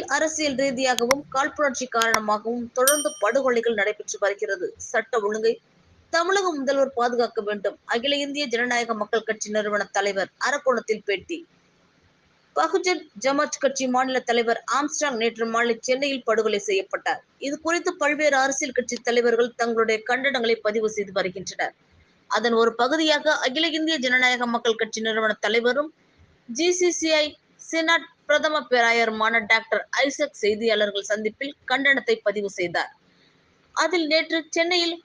நாட்டில் அரசியல் ரீதியாகவும் காழ்ப்புணர்ச்சி காரணமாகவும் தொடர்ந்து படுகொலைகள் நடைபெற்று வருகிறது. சட்ட ஒழுங்கை தமிழக முதல்வர் பாதுகாக்க வேண்டும். அகில இந்திய ஜனநாயக மக்கள் கட்சி நிறுவன தலைவர் அரக்கோணத்தில் பேட்டி. பகுஜன் ஜமாத் கட்சி மாநில தலைவர் ஆம்ஸ்டாங் நேற்று மாலை சென்னையில் படுகொலை செய்யப்பட்டார். இது குறித்து பல்வேறு அரசியல் கட்சி தலைவர்கள் தங்களுடைய கண்டனங்களை பதிவு செய்து வருகின்றனர். அதன் ஒரு பகுதியாக அகில இந்திய ஜனநாயக மக்கள் கட்சி நிறுவன தலைவரும் ஜிசிசிஐ சினாட் பிரதம பேராயருமான டாக்டர் ஐசக் செய்தியாளர்கள் சந்திப்பில் கண்டனத்தை பதிவு செய்தார். அதில் நேற்று சென்னையில்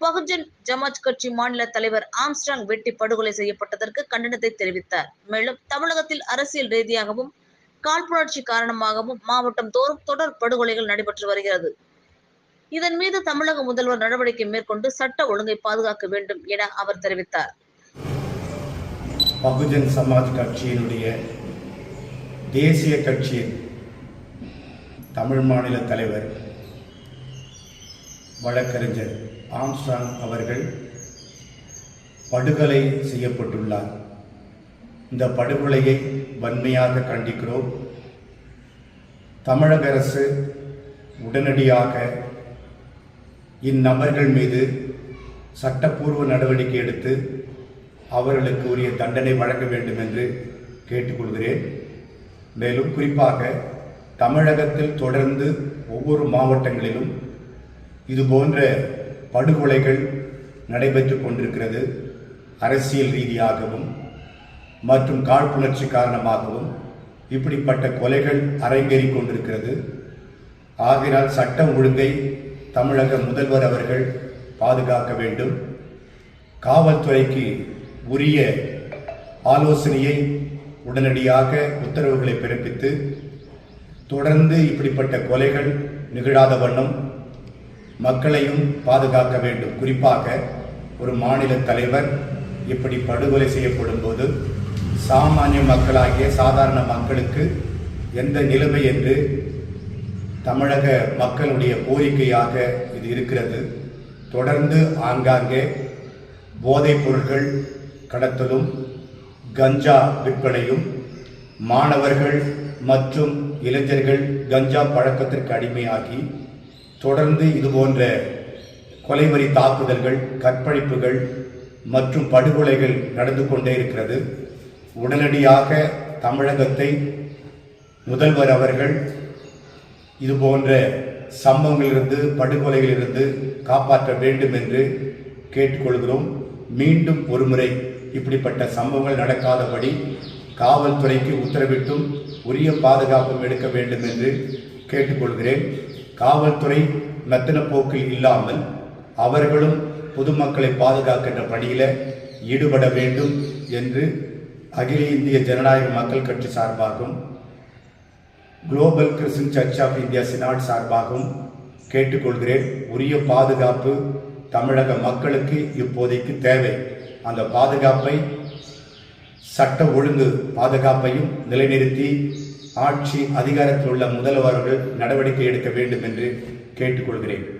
பகுஜன் ஜமாஜ் கட்சி மாநில தலைவர் ஆம்ஸ்டாங் வெட்டி படுகொலை செய்யப்பட்டதற்கு கண்டனத்தை தெரிவித்தார். மேலும் தமிழகத்தில் அரசியல் ரீதியாகவும் காழ்ப்புணர்ச்சி காரணமாகவும் மாவட்டம் தோறும் தொடர் படுகொலைகள் நடைபெற்று வருகிறது. இதன் மீது தமிழக முதல்வர் நடவடிக்கை மேற்கொண்டு சட்ட ஒழுங்கை பாதுகாக்க வேண்டும் என அவர் தெரிவித்தார். பகுஜன் சமாஜ் கட்சியினுடைய தேசிய கட்சியின் தமிழ் மாநில தலைவர் வழக்கறிஞர் ஆம்ஸ்ட்ராங் அவர்கள் படுகொலை செய்யப்பட்டுள்ளார். இந்த படுகொலையை வன்மையாக கண்டிக்கிறோம். தமிழக அரசு உடனடியாக இந்நபர்கள் மீது சட்டப்பூர்வ நடவடிக்கை எடுத்து அவர்களுக்கு உரிய தண்டனை வழங்க வேண்டும் என்று கேட்டுக்கொள்கிறேன். மேலும் குறிப்பாக தமிழகத்தில் தொடர்ந்து ஒவ்வொரு மாவட்டங்களிலும் இது போன்ற படுகொலைகள் நடைபெற்று கொண்டிருக்கிறது அரசியல் ரீதியாகவும் மற்றும் காழ்ப்புணர்ச்சி காரணமாகவும் இப்படிப்பட்ட கொலைகள் அரங்கேறி கொண்டிருக்கிறது. ஆகினால் சட்டம் ஒழுங்கை தமிழக முதல்வர் அவர்கள் பாதுகாக்க வேண்டும். காவல்துறைக்கு உரிய ஆலோசனையை உடனடியாக உத்தரவுகளை பிறப்பித்து தொடர்ந்து இப்படிப்பட்ட கொலைகள் நிகழாத வண்ணம் மக்களையும் பாதுகாக்க வேண்டும். குறிப்பாக ஒரு மாநில தலைவர் இப்படி படுகொலை செய்யப்படும் போது சாமானிய மக்களாகிய சாதாரண மக்களுக்கு எந்த நிலைமை என்று தமிழக மக்களுடைய கோரிக்கையாக இது இருக்கிறது. தொடர்ந்து ஆங்காங்கே போதைப் பொருட்கள் கடத்தலும் கஞ்சா விற்பனையும் மாணவர்கள் மற்றும் இளைஞர்கள் கஞ்சா பழக்கத்திற்கு அடிமையாகி தொடர்ந்து இது போன்ற கொலைவரி தாக்குதல்கள் கற்பழிப்புகள் மற்றும் படுகொலைகள் நடந்து கொண்டே இருக்கிறது. உடனடியாக தமிழகத்தை முதல்வர் அவர்கள் இது போன்ற சம்பவங்களிலிருந்து படுகொலைகளிலிருந்து காப்பாற்ற வேண்டும் என்று கேட்டுக்கொள்கிறோம். மீண்டும் ஒருமுறை இப்படிப்பட்ட சம்பவங்கள் நடக்காதபடி காவல்துறைக்கு உத்தரவிட்டும் உரிய பாதுகாப்பும் எடுக்க வேண்டும் என்று கேட்டுக்கொள்கிறேன். காவல்துறை மெத்தன போக்கில் இல்லாமல் அவர்களும் பொதுமக்களை பாதுகாக்கின்ற பணியில் ஈடுபட வேண்டும் என்று அகில இந்திய ஜனநாயக மக்கள் கட்சி சார்பாகவும் global Christian church of India synod சார்பாகவும் கேட்டுக்கொள்கிறேன். உரிய பாதுகாப்பு தமிழக மக்களுக்கு இப்போதைக்கு தேவை. அந்த பாதுகாப்பை சட்ட ஒழுங்கு பாதுகாப்பையும் நிலைநிறுத்தி ஆட்சி அதிகாரத்தில் உள்ள முதல்வர்கள் நடவடிக்கை எடுக்க வேண்டும் என்று கேட்டுக்கொள்கிறேன்.